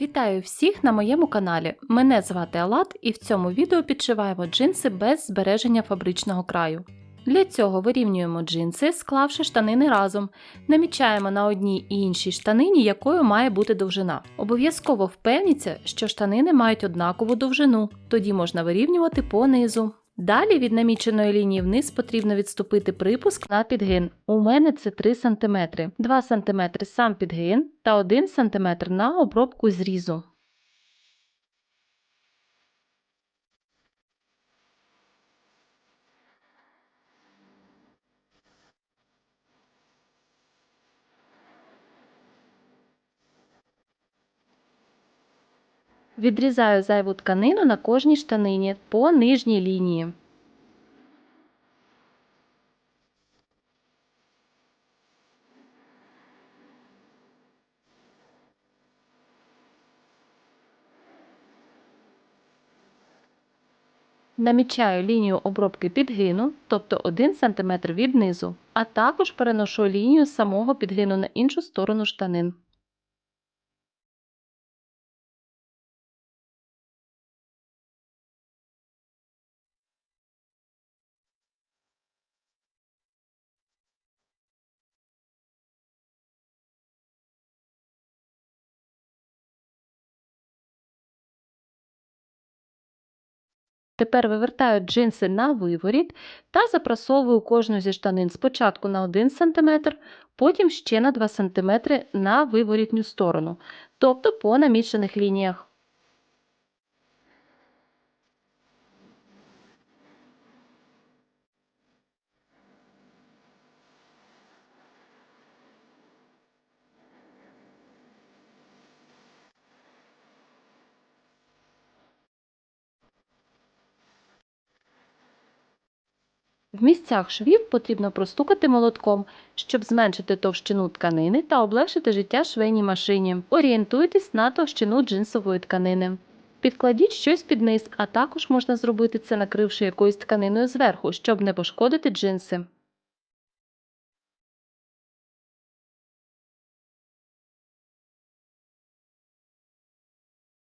Вітаю всіх на моєму каналі. Мене звати Алат і в цьому відео підшиваємо джинси без збереження фабричного краю. Для цього вирівнюємо джинси, склавши штанини разом. Намічаємо на одній і іншій штанині, якою має бути довжина. Обов'язково впевніться, що штанини мають однакову довжину, тоді можна вирівнювати по низу. Далі від наміченої лінії вниз потрібно відступити припуск на підгин. У мене це 3 см, 2 см сам підгин та 1 см на обробку зрізу. Відрізаю зайву тканину на кожній штанині по нижній лінії. Намічаю лінію обробки підгину, тобто 1 см від низу, а також переношу лінію самого підгину на іншу сторону штанин. Тепер вивертаю джинси на виворіт та запрасовую кожну зі штанин спочатку на 1 см, потім ще на 2 см на виворітню сторону, тобто по намічених лініях. В місцях швів потрібно простукати молотком, щоб зменшити товщину тканини та облегшити життя швейній машині. Орієнтуйтесь на товщину джинсової тканини. Підкладіть щось під низ, а також можна зробити це, накривши якоюсь тканиною зверху, щоб не пошкодити джинси.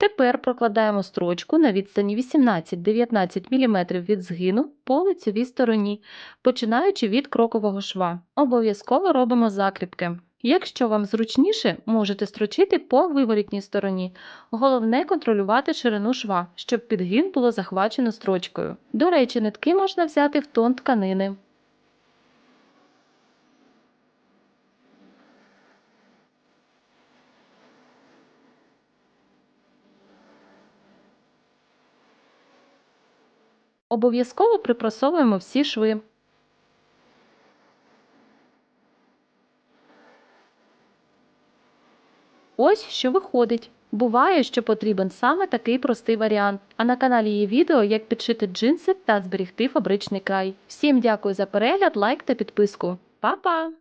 Тепер прокладаємо строчку на відстані 18-19 мм від згину по лицевій стороні, починаючи від крокового шва. Обов'язково робимо закріпки. Якщо вам зручніше, можете строчити по виворітній стороні. Головне контролювати ширину шва, щоб підгін було захвачено строчкою. До речі, нитки можна взяти в тон тканини. Обов'язково припрасовуємо всі шви. Ось що виходить. Буває, що потрібен саме такий простий варіант. А на каналі є відео, як підшити джинси та зберігти фабричний край. Всім дякую за перегляд, лайк та підписку. Па-па!